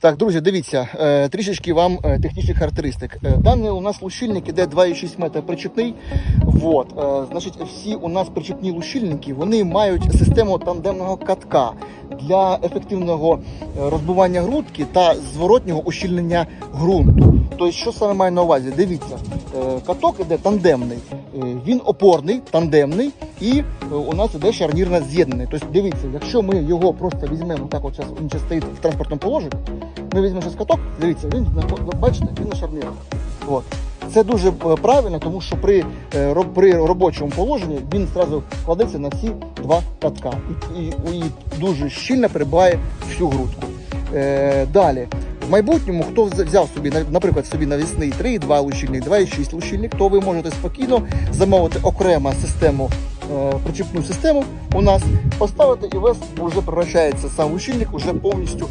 Так, друзі, дивіться, е, трішечки вам е, технічних характеристик. Е, Даний у нас лущильник іде 2,6 метра причепний. Вот, значить, всі у нас причепні лущильники вони мають систему тандемного катка для ефективного розбивання грудки та зворотнього ущільнення ґрунту. Тобто, що саме маю на увазі? Дивіться, каток іде тандемний, він опорний, тандемний, і у нас іде шарнірно з'єднаний. Тобто, дивіться, якщо ми його просто візьмемо, так от зараз він стоїть в транспортному положенні, ми візьмемо зараз каток, дивіться, він бачите, він на шарнірах. От. Це дуже е, правильно, тому що при, е, при робочому положенні він одразу кладеться на всі два катка і, і, і дуже щільно прибиває всю грудку. Е, далі. В майбутньому, хто взяв собі, наприклад, собі навісний 3,2 лущильник, 2,6 лущильник, то ви можете спокійно замовити окремо систему, е, причіпну систему у нас, поставити і у вас вже превращається сам лущильник уже повністю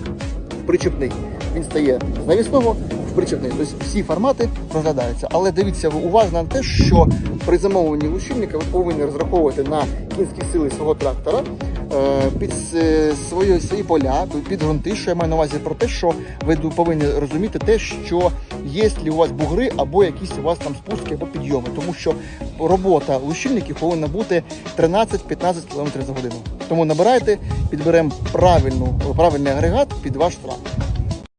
в причіпний. Він стає з навісного в причепний. Тобто всі формати розглядаються. Але дивіться уважно на те, що при замовленні лущильника ви повинні розраховувати на кінські сили свого трактора. е, Під свої, свої поля, під ґрунти, що я маю на увазі про те, що ви повинні розуміти те, що є у вас бугри або якісь у вас там спуски або підйоми, тому що робота лущильників повинна бути 13-15 км за годину. Тому набирайте, підберемо правильний агрегат під ваш трактор.